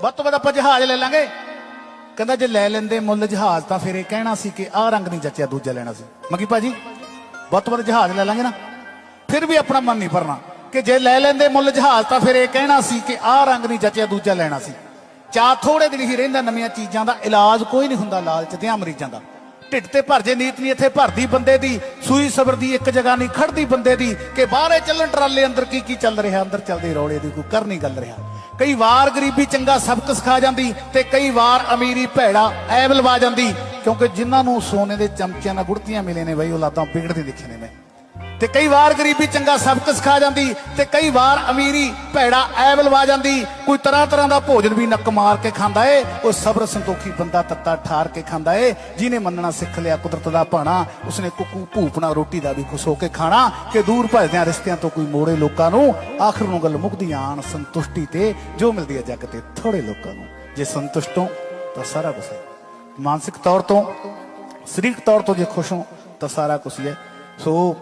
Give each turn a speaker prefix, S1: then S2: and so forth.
S1: ਵੱਧ ਤੋਂ ਵੱਧ ਆਪਾਂ ਜਹਾਜ਼ ਲੈ ਲਾਂਗੇ। ਕਹਿੰਦਾ ਜੇ ਲੈ ਲੈਂਦੇ ਮੁੱਲ ਜਹਾਜ਼ ਤਾਂ ਫਿਰ ਇਹ ਕਹਿਣਾ ਸੀ ਕਿ ਆਹ ਰੰਗ ਨਹੀਂ ਜੱਚਿਆ, ਦੂਜਾ ਲੈਣਾ ਸੀ। ਮਗੀ ਭਾਜੀ, ਵੱਧ ਤੋਂ ਵੱਧ ਜਹਾਜ਼ ਲੈ ਲਾਂਗੇ ਨਾ। ਫਿਰ ਵੀ ਆਪਣਾ ਮਨ ਨਹੀਂ ਭਰਨਾ ਕਿ ਜੇ ਲੈ ਲੈਂਦੇ ਮੁੱਲ ਜਹਾਜ਼ ਤਾਂ ਫਿਰ ਇਹ ਕਹਿਣਾ ਸੀ ਕਿ ਆਹ ਰੰਗ ਨਹੀਂ ਜੱਚਿਆ, ਦੂਜਾ ਲੈਣਾ ਸੀ। ਚਾਹ ਥੋੜੇ ਦਿਨ ਹੀ ਰਹਿੰਦਾ, ਨਵੀਆਂ ਚੀਜ਼ਾਂ ਦਾ ਇਲਾਜ ਕੋਈ ਨਹੀਂ ਹੁੰਦਾ ਲਾਲਚ ਦਿਆਂ ਮਰੀਜ਼ਾਂ ਦਾ। ਢਿੱਡ ਤੇ ਭਰ ਜੇ ਨੀਤ ਨਹੀਂ, ਇੱਥੇ ਭਰਦੀ ਬੰਦੇ ਦੀ, ਸੂਈ ਸਬਰ ਦੀ ਇੱਕ ਜਗ੍ਹਾ ਨਹੀਂ ਖੜਦੀ ਬੰਦੇ ਦੀ ਕਿ ਬਾਹਰੇ ਚੱਲਣ, ਟਰਾਲੇ ਅੰਦਰ ਕੀ ਕੀ ਚੱਲ ਰਿਹਾ, ਅੰਦਰ ਚੱਲਦੇ ਰੌਲੇ ਦੀ ਕੋਈ ਕਰਨੀ ਗੱਲ ਰਿਹਾ। ਕਈ ਵਾਰ ਗਰੀਬੀ ਚੰਗਾ ਸਬਕ ਸਿਖਾ ਜਾਂਦੀ ਤੇ ਕਈ ਵਾਰ ਅਮੀਰੀ ਭੈੜਾ ਐਬ ਲਵਾ ਜਾਂਦੀ, ਕਿਉਂਕਿ ਜਿਨ੍ਹਾਂ ਨੂੰ ਸੋਨੇ ਦੇ ਚਮਚਿਆਂ ਨਾਲ ਗੁੜਤੀਆਂ ਮਿਲੇ ਨੇ ਬਈ ਔਲਾਦਾਂ ਵਿਗੜਦੀ ਦੇਖੇ ਨੇ ਮੈਂ ਤੇ ਕਈ ਵਾਰ ਗਰੀਬੀ ਚੰਗਾ ਸਬਕ ਸਿਖਾ ਜਾਂਦੀ, ਤੇ ਕਈ ਵਾਰ ਅਮੀਰੀ ਭੈੜਾ ਐਬ ਲਵਾ ਜਾਂਦੀ। ਕੋਈ ਤਰ੍ਹਾਂ ਤਰ੍ਹਾਂ ਦਾ ਭੋਜਨ ਵੀ ਨੱਕ ਮਾਰ ਕੇ ਖਾਂਦਾ ਏ, ਉਹ ਸਬਰ ਸੰਤੋਖੀ ਬੰਦਾ ਤੱਤਾ ਠਾਰ ਕੇ ਖਾਂਦਾ ਏ, ਜਿਹਨੇ ਮੰਨਣਾ ਸਿੱਖ ਲਿਆ ਕੁਦਰਤ ਦਾ ਭਾਣਾ, ਉਸਨੇ ਕੁੱਕੂ ਭੂਪਣਾ ਰੋਟੀ ਦਾ ਵੀ ਖੁਸ਼ ਹੋ ਕੇ ਖਾਣਾ, ਕਿ ਦੂਰ ਭਜਦਿਆਂ ਰਿਸ਼ਤਿਆਂ ਤੋਂ ਕੋਈ ਮੋੜੇ ਲੋਕਾਂ ਨੂੰ, ਆਖਰ ਨੂੰ ਗੱਲ ਮੁਕਦੀ ਆਣ ਸੰਤੁਸ਼ਟੀ ਤੇ, ਜੋ ਮਿਲਦੀ ਹੈ ਜੱਗ ਤੇ ਥੋੜੇ ਲੋਕਾਂ ਨੂੰ। ਜੇ ਸੰਤੁਸ਼ਟ ਹੋ, ਤਾਂ ਸਾਰਾ ਕੁਝ ਹੈ। ਮਾਨਸਿਕ ਤੌਰ ਤੋਂ, ਸਰੀਰਕ ਤੌਰ ਤੋਂ ਜੇ ਖੁਸ਼ ਹੋ, ਤਾਂ ਸਾਰਾ ਕੁਝ ਹੀ ਹੈ। ਸੋ